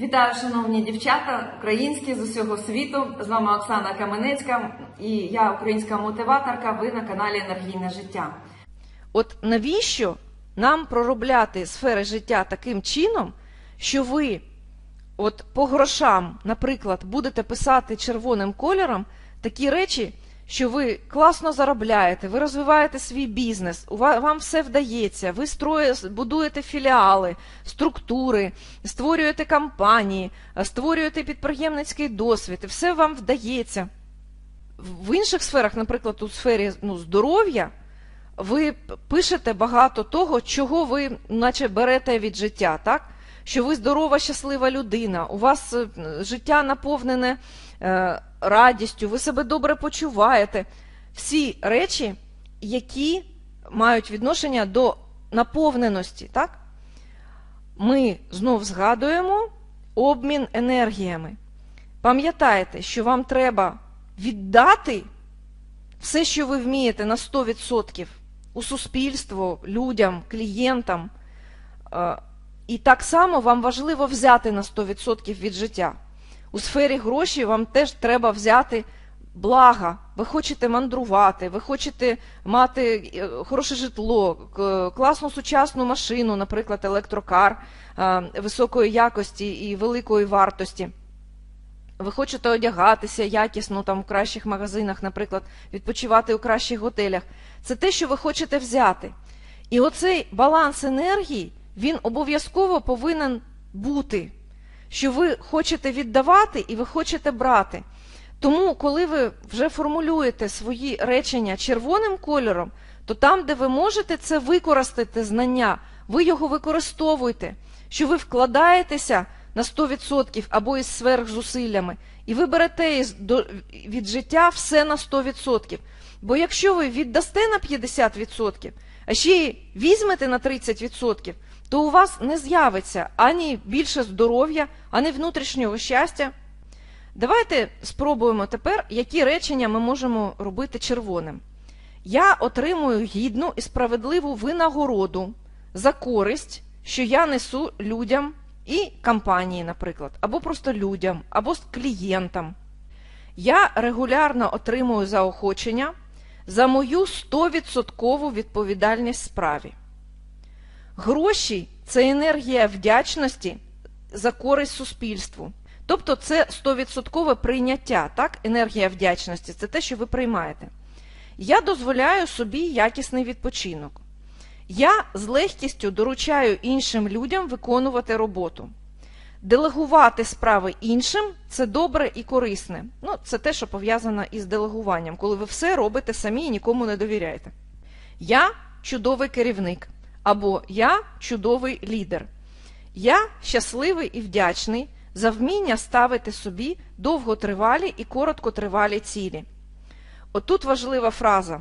Вітаю, шановні дівчата, українські з усього світу. З вами Оксана Каменецька і я українська мотиваторка. Ви на каналі Енергійне життя. От навіщо нам проробляти сфери життя таким чином, що ви от по грошам, наприклад, будете писати червоним кольором такі речі, що ви класно заробляєте, ви розвиваєте свій бізнес, вам все вдається, ви строє, будуєте філіали, структури, створюєте компанії, створюєте підприємницький досвід, і все вам вдається. В інших сферах, наприклад, у сфері ну, здоров'я, ви пишете багато того, чого ви наче берете від життя, так? Що ви здорова, щаслива людина, у вас е, життя наповнене радістю, ви себе добре почуваєте. Всі речі, які мають відношення до наповненості, так? Ми знов згадуємо обмін енергіями. Пам'ятайте, що вам треба віддати все, що ви вмієте на 100% у суспільство, людям, клієнтам. Е, І так само вам важливо взяти на 100% від життя. У сфері грошей вам теж треба взяти блага. Ви хочете мандрувати, ви хочете мати е, хороше житло, класну сучасну машину, наприклад, електрокар е, високої якості і великої вартості. Ви хочете одягатися якісно там в кращих магазинах, наприклад, відпочивати у кращих готелях. Це те, що ви хочете взяти. І оцей баланс енергії, він обов'язково повинен бути, що ви хочете віддавати і ви хочете брати. Тому, коли ви вже формулюєте свої речення червоним кольором, то там, де ви можете це використати знання, ви його використовуйте, що ви вкладаєтеся на 100% або із сверхзусиллями, і ви берете від життя все на 100%. Бо якщо ви віддасте на 50%, а ще й візьмете на 30%, то у вас не з'явиться ані більше здоров'я, ані внутрішнього щастя. Давайте спробуємо тепер, які речення ми можемо робити червоним. Я отримую гідну і справедливу винагороду за користь, що я несу людям і компанії, наприклад, або просто людям, або клієнтам. Я регулярно отримую заохочення за мою 100% відповідальність справі. Гроші це енергія вдячності за користь суспільству. Тобто це 100% прийняття, так? енергія вдячності це те, що ви приймаєте. Я дозволяю собі якісний відпочинок. Я з легкістю доручаю іншим людям виконувати роботу. Делегувати справи іншим це добре і корисне. Ну, це те, що пов'язано із делегуванням, коли ви все робите самі і нікому не довіряєте. Я чудовий керівник або я чудовий лідер. Я щасливий і вдячний за вміння ставити собі довготривалі і короткотривалі цілі. Отут важлива фраза.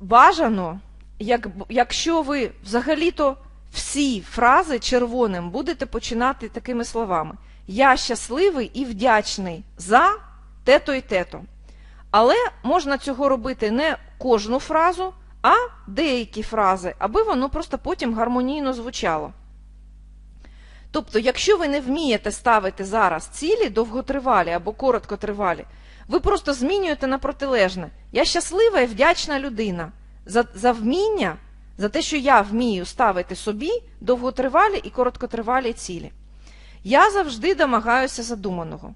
Бажано, як, якщо ви взагалі-то всі фрази червоним будете починати такими словами: Я щасливий і вдячний за те-то і те-то. Але можна цього робити не кожну фразу, а деякі фрази, аби воно просто потім гармонійно звучало. Тобто, якщо ви не вмієте ставити зараз цілі довготривалі або короткотривалі, ви просто змінюєте на протилежне. Я щаслива і вдячна людина за, за вміння, за те, що я вмію ставити собі довготривалі і короткотривалі цілі. Я завжди домагаюся задуманого.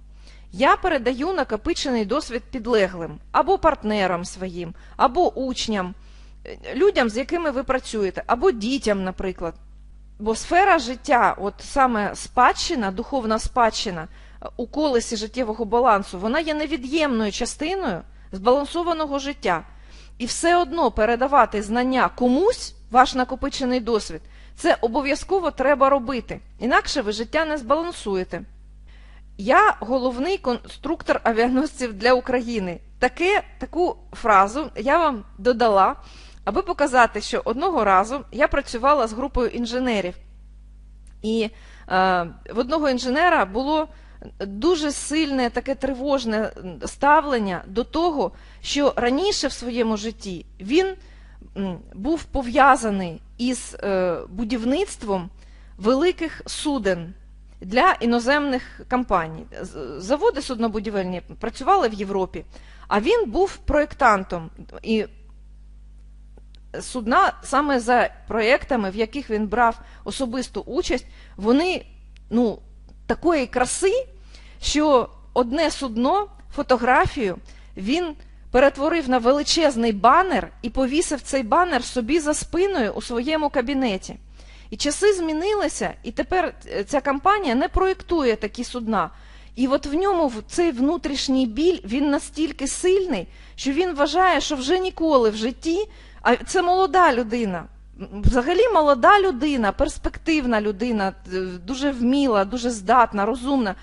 Я передаю накопичений досвід підлеглим або партнерам своїм, або учням, людям, з якими ви працюєте, або дітям, наприклад. Бо сфера життя, от саме спадщина, духовна спадщина у колесі життєвого балансу, вона є невід'ємною частиною збалансованого життя. І все одно передавати знання комусь, ваш накопичений досвід, це обов'язково треба робити. Інакше ви життя не збалансуєте. Я головний конструктор авіаносців для України. Таке, таку фразу я вам додала, аби показати, що одного разу я працювала з групою інженерів. І е, в одного інженера було дуже сильне таке тривожне ставлення до того, що раніше в своєму житті він був пов'язаний із е, будівництвом великих суден. для іноземних компаній. Заводи суднобудівельні працювали в Європі, а він був проєктантом. І судна саме за проєктами, в яких він брав особисту участь, вони ну, такої краси, що одне судно, фотографію, він перетворив на величезний банер і повісив цей банер собі за спиною у своєму кабінеті. І часи змінилися, і тепер е, ця компанія не проєктує такі судна. І от в ньому цей внутрішній біль він настільки сильний, що він вважає, що вже ніколи в житті, а це молода людина. Взагалі молода людина, перспективна людина, е, дуже вміла, дуже здатна, розумна.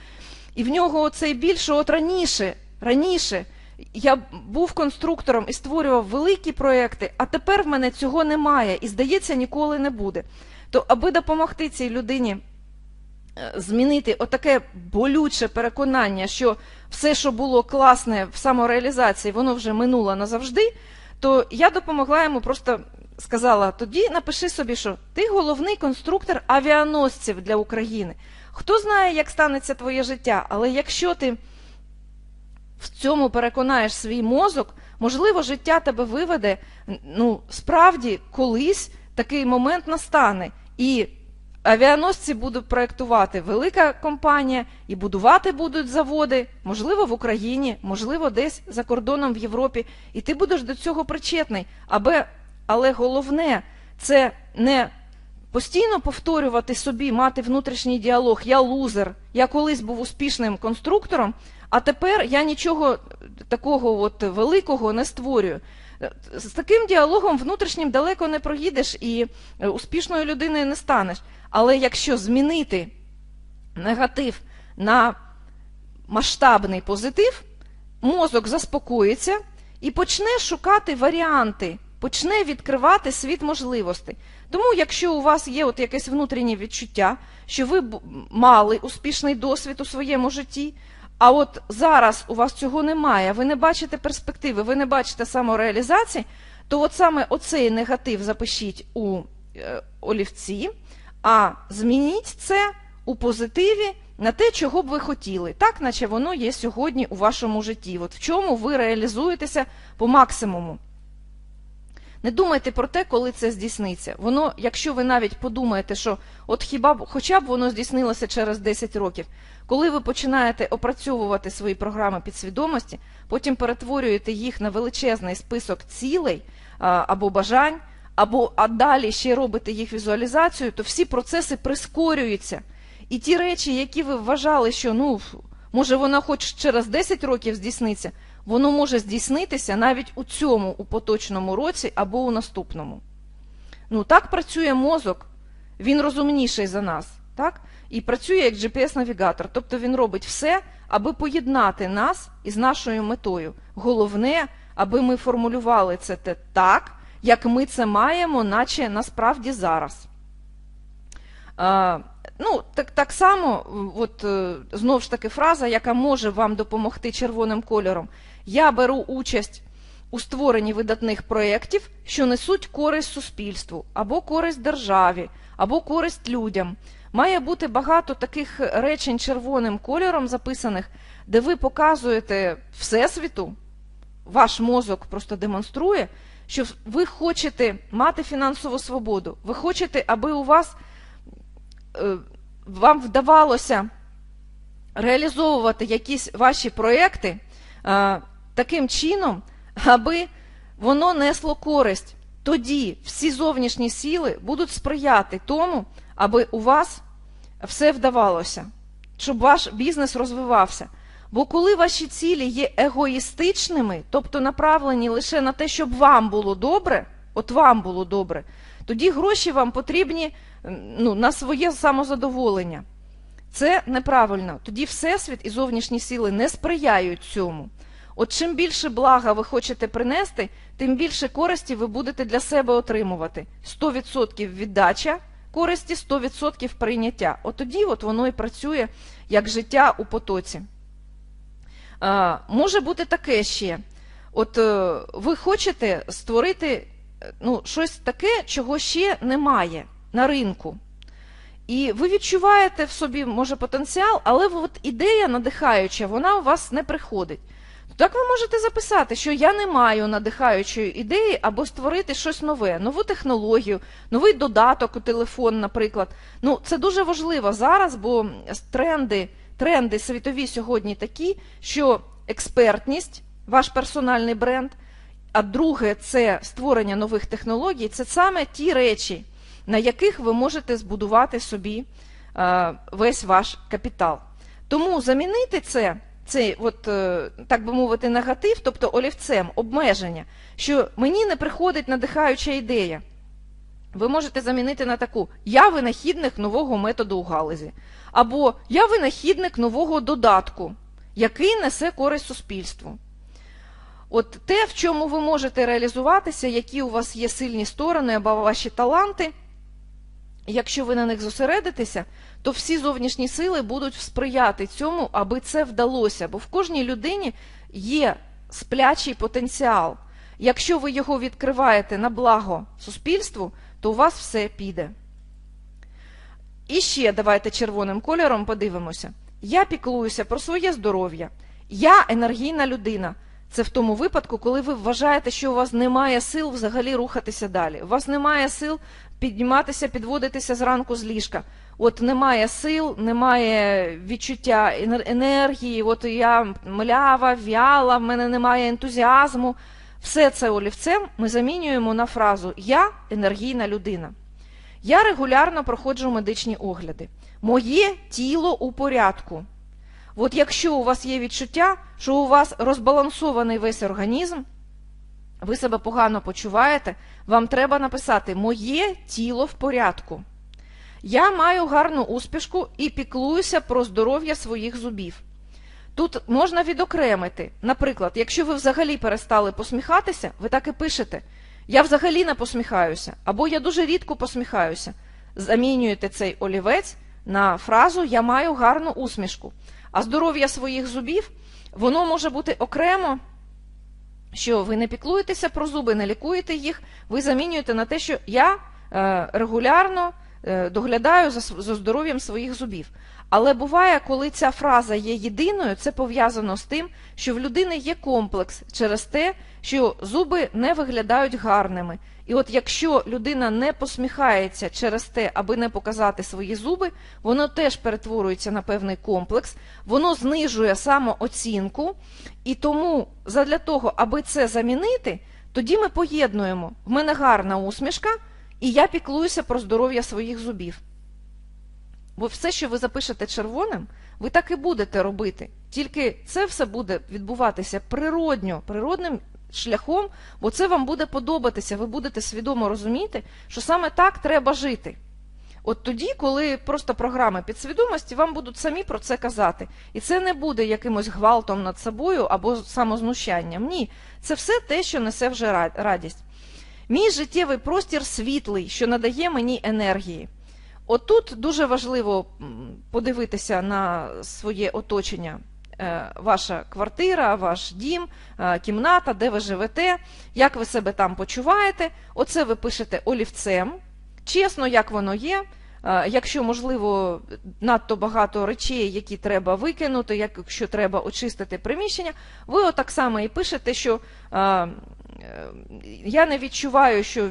І в нього цей біль, що от раніше, раніше я був конструктором і створював великі проекти, а тепер в мене цього немає і, здається, ніколи не буде. То аби допомогти цій людині е, змінити отаке болюче переконання, що все, що було класне в самореалізації, воно вже минуло назавжди, то я допомогла йому просто сказала: тоді напиши собі, що ти головний конструктор авіаносців для України. Хто знає, як станеться твоє життя, але якщо ти в цьому переконаєш свій мозок, можливо, життя тебе виведе. Ну, справді, колись такий момент настане. І авіаносці будуть проєктувати велика компанія, і будувати будуть заводи, можливо, в Україні, можливо, десь за кордоном в Європі. І ти будеш до цього причетний. Аби, але головне, це не постійно повторювати собі, мати внутрішній діалог. Я лузер, я колись був успішним конструктором, а тепер я нічого такого от великого не створюю. З таким діалогом внутрішнім далеко не проїдеш і е, успішною людиною не станеш. Але якщо змінити негатив на масштабний позитив, мозок заспокоїться і почне шукати варіанти, почне відкривати світ можливостей. Тому, якщо у вас є от якесь внутрішнє відчуття, що ви мали успішний досвід у своєму житті, а от зараз у вас цього немає, ви не бачите перспективи, ви не бачите самореалізації, то от саме оцей негатив запишіть у е, олівці, а змініть це у позитиві на те, чого б ви хотіли, так наче воно є сьогодні у вашому житті. От в чому ви реалізуєтеся по максимуму. Не думайте про те, коли це здійсниться. Воно, якщо ви навіть подумаєте, що от хіба б, хоча б воно здійснилося через 10 років, коли ви починаєте опрацьовувати свої програми підсвідомості, потім перетворюєте їх на величезний список цілей або бажань, або а далі ще робите їх візуалізацію, то всі процеси прискорюються. І ті речі, які ви вважали, що ну може воно хоч через 10 років здійсниться, воно може здійснитися навіть у цьому, у поточному році або у наступному. Ну, так працює мозок, він розумніший за нас, так? І працює як GPS-навігатор. Тобто він робить все, аби поєднати нас із нашою метою. Головне, аби ми формулювали це те так, як ми це маємо, наче насправді зараз. Ну, так, так само, от, е, знов ж таки фраза, яка може вам допомогти червоним кольором. Я беру участь у створенні видатних проєктів, що несуть користь суспільству, або користь державі, або користь людям. Має бути багато таких речень червоним кольором записаних, де ви показуєте Всесвіту, ваш мозок просто демонструє, що ви хочете мати фінансову свободу, ви хочете, аби у вас е, вам вдавалося реалізовувати якісь ваші проекти е, таким чином, аби воно несло користь. Тоді всі зовнішні сили будуть сприяти тому, аби у вас все вдавалося, щоб ваш бізнес розвивався. Бо коли ваші цілі є егоїстичними, тобто направлені лише на те, щоб вам було добре, от вам було добре, тоді гроші вам потрібні ну, на своє самозадоволення. Це неправильно. Тоді Всесвіт і зовнішні сили не сприяють цьому. От чим більше блага ви хочете принести, тим більше користі ви будете для себе отримувати. 100% віддача користі, 100% прийняття. От тоді от воно і працює як життя у потоці. Може бути таке ще. От е, ви хочете створити е, ну, щось таке, чого ще немає на ринку. І ви відчуваєте в собі, може, потенціал, але от ідея надихаюча, вона у вас не приходить. Так ви можете записати, що я не маю надихаючої ідеї або створити щось нове, нову технологію, новий додаток у телефон, наприклад. Ну, це дуже важливо зараз, бо тренди, тренди світові сьогодні такі, що експертність, ваш персональний бренд, а друге це створення нових технологій, це саме ті речі, на яких ви можете збудувати собі е, весь ваш капітал. Тому замінити це, цей, от, е, так би мовити, негатив, тобто олівцем, обмеження, що мені не приходить надихаюча ідея. Ви можете замінити на таку: я винахідник нового методу у галузі, або я винахідник нового додатку, який несе користь суспільству. От те, в чому ви можете реалізуватися, які у вас є сильні сторони або ваші таланти, якщо ви на них зосередитеся, то всі зовнішні сили будуть сприяти цьому, аби це вдалося. Бо в кожній людині є сплячий потенціал. Якщо ви його відкриваєте на благо суспільству, то у вас все піде. І ще давайте червоним кольором подивимося. Я піклуюся про своє здоров'я. Я енергійна людина. Це в тому випадку, коли ви вважаєте, що у вас немає сил взагалі рухатися далі. У вас немає сил підніматися, підводитися зранку з ліжка. От немає сил, немає відчуття енергії, от я млява, в'яла, в мене немає ентузіазму. Все це олівцем ми замінюємо на фразу Я енергійна людина. Я регулярно проходжу медичні огляди. Моє тіло у порядку. От якщо у вас є відчуття, що у вас розбалансований весь організм, ви себе погано почуваєте, вам треба написати Моє тіло в порядку. Я маю гарну успішку і піклуюся про здоров'я своїх зубів. Тут можна відокремити. Наприклад, якщо ви взагалі перестали посміхатися, ви так і пишете Я взагалі не посміхаюся, або я дуже рідко посміхаюся. Замінюєте цей олівець на фразу Я маю гарну усмішку. А здоров'я своїх зубів, воно може бути окремо, що ви не піклуєтеся про зуби, не лікуєте їх, ви замінюєте на те, що я е, регулярно доглядаю за, за здоров'ям своїх зубів. Але буває, коли ця фраза є єдиною, це пов'язано з тим, що в людини є комплекс через те, що зуби не виглядають гарними. І от якщо людина не посміхається через те, аби не показати свої зуби, воно теж перетворюється на певний комплекс, воно знижує самооцінку, і тому задля того, аби це замінити, тоді ми поєднуємо в мене гарна усмішка, і я піклуюся про здоров'я своїх зубів. Бо все, що ви запишете червоним, ви так і будете робити. Тільки це все буде відбуватися природньо, природним шляхом, бо це вам буде подобатися. Ви будете свідомо розуміти, що саме так треба жити. От тоді, коли просто програми підсвідомості вам будуть самі про це казати. І це не буде якимось гвалтом над собою або самознущанням. Ні, це все те, що несе вже радість. Мій життєвий простір світлий, що надає мені енергії. Отут дуже важливо подивитися на своє оточення. Е, Ваша квартира, ваш дім, е, кімната, де ви живете, як ви себе там почуваєте. Оце ви пишете олівцем, чесно, як воно є. Е, Якщо, можливо, надто багато речей, які треба викинути, якщо треба очистити приміщення, ви отак само і пишете, що я не відчуваю, що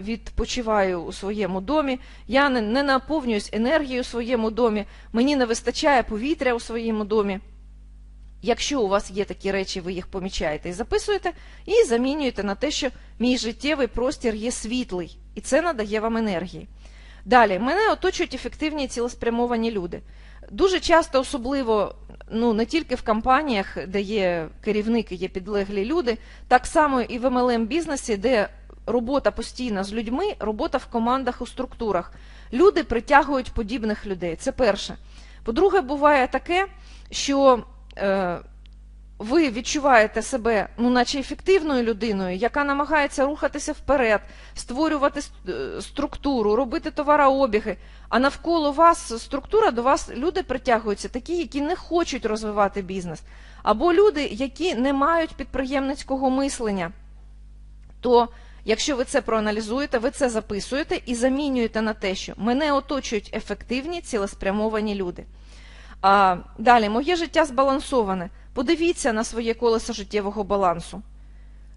відпочиваю у своєму домі, я не, не наповнююсь енергією у своєму домі, мені не вистачає повітря у своєму домі. Якщо у вас є такі речі, ви їх помічаєте і записуєте, і замінюєте на те, що мій життєвий простір є світлий, і це надає вам енергії. Далі, мене оточують ефективні і цілеспрямовані люди. Дуже часто, особливо ну, не тільки в компаніях, де є керівники, є підлеглі люди, так само і в MLM бізнесі, де робота постійна з людьми, робота в командах у структурах. Люди притягують подібних людей. Це перше. По-друге, буває таке, що е, ви відчуваєте себе, ну, наче ефективною людиною, яка намагається рухатися вперед, створювати е, структуру, робити товарообіги. А навколо вас структура до вас люди притягуються, такі, які не хочуть розвивати бізнес, або люди, які не мають підприємницького мислення. То Якщо ви це проаналізуєте, ви це записуєте і замінюєте на те, що мене оточують ефективні, цілеспрямовані люди. А, далі, моє життя збалансоване. Подивіться на своє колесо життєвого балансу.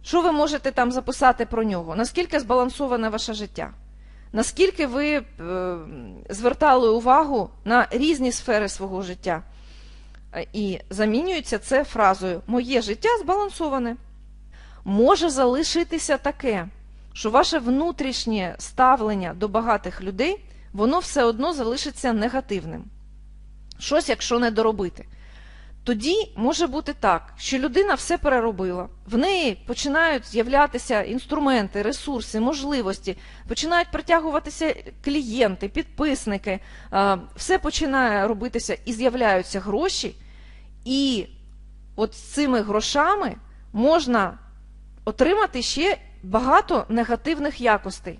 Що ви можете там записати про нього? Наскільки збалансоване ваше життя? Наскільки ви е, звертали увагу на різні сфери свого життя? Е, І замінюється це фразою Моє життя збалансоване. Може залишитися таке, що ваше внутрішнє ставлення до багатих людей, воно все одно залишиться негативним. Щось, якщо не доробити. Тоді може бути так, що людина все переробила, в неї починають з'являтися інструменти, ресурси, можливості, починають притягуватися клієнти, підписники, все починає робитися і з'являються гроші, і от з цими грошами можна отримати ще багато негативних якостей.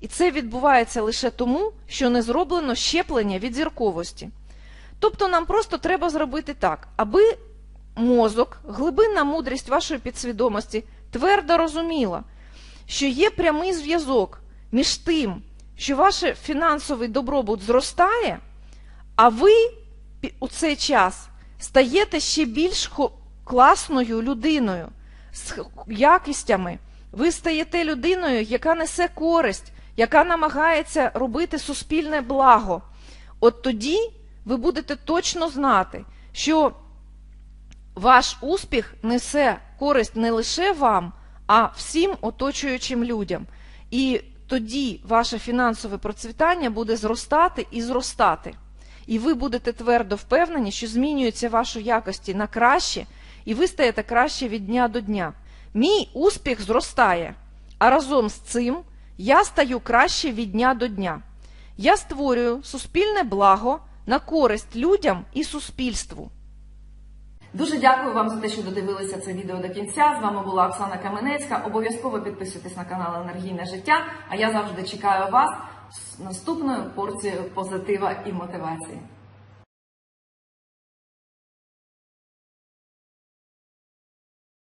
І це відбувається лише тому, що не зроблено щеплення від зірковості. Тобто нам просто треба зробити так, аби мозок, глибинна мудрість вашої підсвідомості твердо розуміла, що є прямий зв'язок між тим, що ваш фінансовий добробут зростає, а ви у цей час стаєте ще більш класною людиною з якістями. Ви стаєте людиною, яка несе користь, яка намагається робити суспільне благо. От тоді ви будете точно знати, що ваш успіх несе користь не лише вам, а всім оточуючим людям. І тоді ваше фінансове процвітання буде зростати і зростати. І ви будете твердо впевнені, що змінюються ваші якості на краще, і ви стаєте краще від дня до дня. Мій успіх зростає, а разом з цим я стаю краще від дня до дня. Я створюю суспільне благо на користь людям і суспільству. Дуже дякую вам за те, що додивилися це відео до кінця. З вами була Оксана Каменецька. Обов'язково підписуйтесь на канал Енергійне життя. А я завжди чекаю вас з наступною порцією позитива і мотивації.